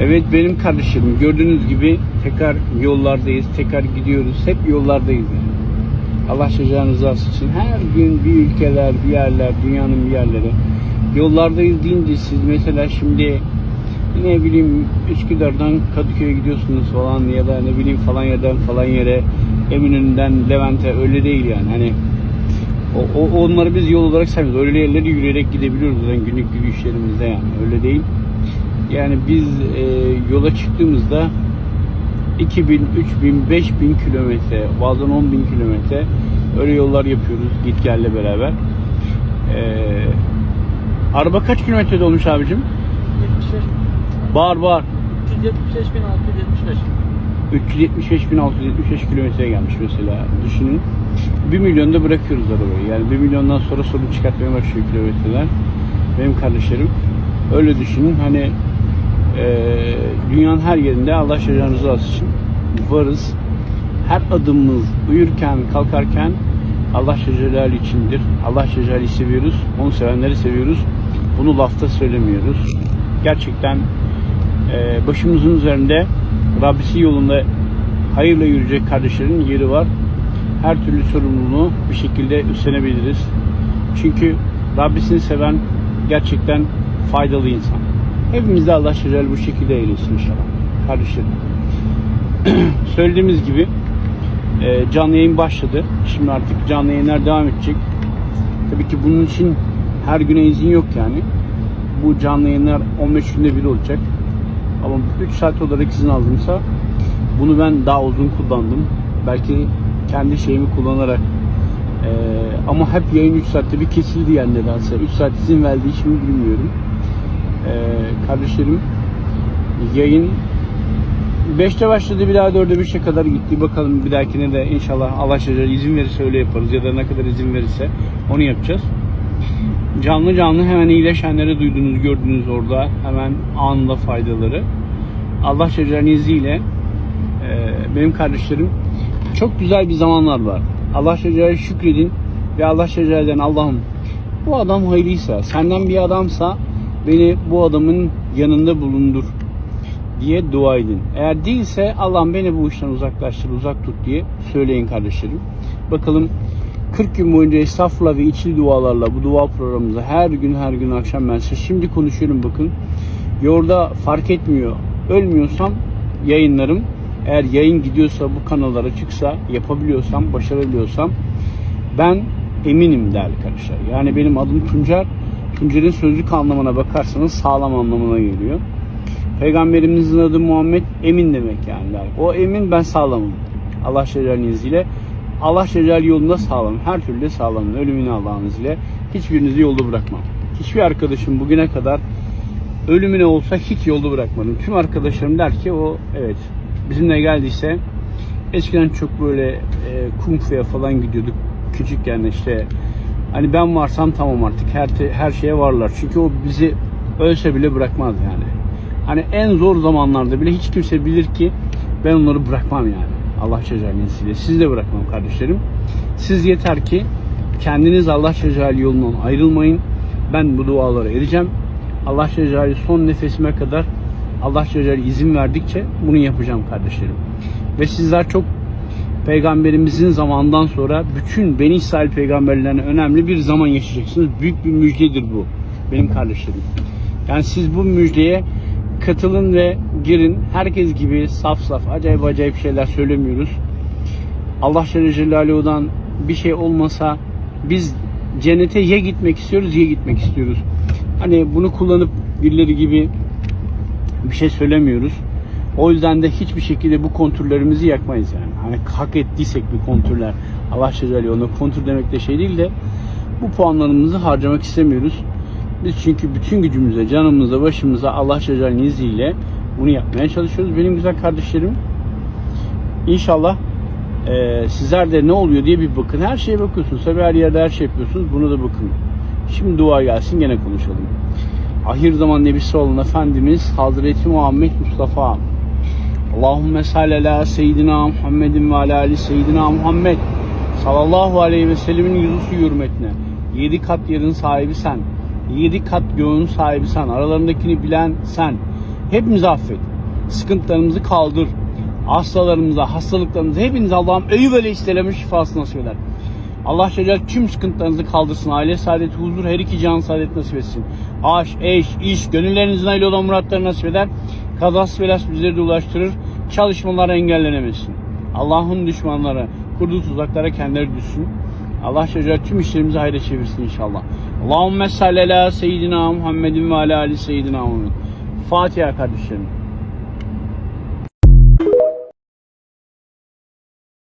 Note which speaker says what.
Speaker 1: Evet benim kardeşim gördüğünüz gibi tekrar yollardayız, tekrar gidiyoruz. Hep yollardayız. Allah şecan rızası için her gün bir ülkeler, bir yerler, dünyanın bir yerleri. Yollardayız deyince siz mesela şimdi ne bileyim Üsküdar'dan Kadıköy'e gidiyorsunuz falan ya da ne bileyim falan yerden falan yere Eminönü'nden Levent'e öyle değil yani. Hani o, o- onları biz yol olarak saymıyoruz. Öyle yerleri yürüyerek gidebiliyoruz zaten günlük yürüyüşlerimizde yani. Öyle değil. Yani biz e, yola çıktığımızda 2000, 3000, 5000 kilometre, bazen 10 bin kilometre öyle yollar yapıyoruz git gelle beraber. E, araba kaç kilometrede olmuş abicim?
Speaker 2: 75,
Speaker 1: Bağır bağır.
Speaker 2: 375 bin 675.
Speaker 1: 375.675 kilometreye gelmiş mesela düşünün. 1 milyonda bırakıyoruz arabayı. Yani 1 milyondan sonra sorun çıkartmaya başlıyor kilometreler. Benim kardeşlerim. Öyle düşünün hani dünyanın her yerinde Allah rızası için varız. Her adımımız uyurken kalkarken Allah şecelali içindir. Allah şecelali seviyoruz. Onu sevenleri seviyoruz. Bunu lafta söylemiyoruz. Gerçekten ee, başımızın üzerinde Rabbisi yolunda hayırla yürüyecek kardeşlerin yeri var. Her türlü sorumluluğu bir şekilde üstlenebiliriz. Çünkü Rabbisini seven gerçekten faydalı insan. Hepimiz de Allah Celle bu şekilde eylesin inşallah. Kardeşlerim. Söylediğimiz gibi e, canlı yayın başladı. Şimdi artık canlı yayınlar devam edecek. Tabii ki bunun için her güne izin yok yani. Bu canlı yayınlar 15 günde bir olacak. Ama 3 saat olarak izin aldımsa bunu ben daha uzun kullandım. Belki kendi şeyimi kullanarak Ee, ama hep yayın 3 saatte bir kesildi yani nedense. 3 saat izin verdiği için bilmiyorum. Ee, kardeşlerim yayın 5'te başladı bir daha 4'e 5'e kadar gitti. Bakalım bir dahakine de inşallah Allah şecer izin verirse öyle yaparız ya da ne kadar izin verirse onu yapacağız. Canlı canlı hemen iyileşenleri duydunuz, gördünüz orada. Hemen anında faydaları. Allah şecerinin izniyle e, benim kardeşlerim çok güzel bir zamanlar var. Allah şecerine şükredin ve Allah şecerden Allah'ım bu adam hayrıysa, senden bir adamsa beni bu adamın yanında bulundur diye dua edin. Eğer değilse Allah'ım beni bu işten uzaklaştır, uzak tut diye söyleyin kardeşlerim. Bakalım 40 gün boyunca estağfurullah ve içli dualarla bu dua programımızda her gün her gün akşam ben size şimdi konuşuyorum bakın. Yolda fark etmiyor. Ölmüyorsam yayınlarım. Eğer yayın gidiyorsa bu kanallara çıksa yapabiliyorsam, başarabiliyorsam ben eminim değerli arkadaşlar. Yani benim adım Tuncer. Tuncer'in sözlük anlamına bakarsanız sağlam anlamına geliyor. Peygamberimizin adı Muhammed emin demek yani. O emin ben sağlamım. Allah Şecer'in izniyle. Allah Şecer yolunda sağlam. Her türlü sağlamım. Ölümünü Allah'ın izniyle. Hiçbirinizi yolda bırakmam. Hiçbir arkadaşım bugüne kadar ölümüne olsa hiç yolda bırakmadım. Tüm arkadaşlarım der ki o evet bizimle geldiyse eskiden çok böyle e, kung fu'ya falan gidiyorduk küçükken işte hani ben varsam tamam artık her her şeye varlar. Çünkü o bizi ölse bile bırakmaz yani. Hani en zor zamanlarda bile hiç kimse bilir ki ben onları bırakmam yani. Allah izniyle. Siz de bırakmam kardeşlerim. Siz yeter ki kendiniz Allah Cezayir yolundan ayrılmayın. Ben bu duaları edeceğim. Allah Cezayir son nefesime kadar Allah Cezayir izin verdikçe bunu yapacağım kardeşlerim. Ve sizler çok peygamberimizin zamandan sonra bütün Beni İsrail peygamberlerine önemli bir zaman yaşayacaksınız. Büyük bir müjdedir bu benim kardeşlerim. Yani siz bu müjdeye katılın ve girin. Herkes gibi saf saf acayip acayip şeyler söylemiyoruz. Allah Celle Celaluhu'dan bir şey olmasa biz cennete ya gitmek istiyoruz ya gitmek istiyoruz. Hani bunu kullanıp birileri gibi bir şey söylemiyoruz. O yüzden de hiçbir şekilde bu kontürlerimizi yakmayız yani. Hani hak ettiysek bir kontürler Allah Celle ona kontür demek de şey değil de bu puanlarımızı harcamak istemiyoruz. Biz çünkü bütün gücümüze, canımıza, başımıza Allah Celle'nin izniyle bunu yapmaya çalışıyoruz. Benim güzel kardeşlerim İnşallah eee sizler de ne oluyor diye bir bakın. Her şeye bakıyorsunuz. Tabii her yerde her şey yapıyorsunuz. Buna da bakın. Şimdi dua gelsin gene konuşalım. Ahir zaman Nebisi olan Efendimiz Hazreti Muhammed Mustafa Allahümme salli ala seyyidina Muhammedin ve ala ali seyyidina Muhammed sallallahu aleyhi ve sellemin yüzüsü hürmetine yedi kat yerin sahibi sen yedi kat göğün sahibi sen aralarındakini bilen sen Hepimizi affet. Sıkıntılarımızı kaldır. Hastalarımıza, hastalıklarımıza hepiniz Allah'ım öyü böyle istelemiş şifası nasip eder. Allah Celle tüm sıkıntılarınızı kaldırsın. Aile saadeti, huzur, her iki can saadet nasip etsin. Aş, eş, iş, gönüllerinizin aile olan muratları nasip eder. Kazası belası bizleri de ulaştırır. Çalışmalar engellenemesin. Allah'ın düşmanları kurduğu tuzaklara kendileri düşsün. Allah Celle tüm işlerimizi hayra çevirsin inşallah. Allahümme salli ala seyyidina Muhammedin ve ala ali seyyidina Muhammed. Fatiha kardeşlerim.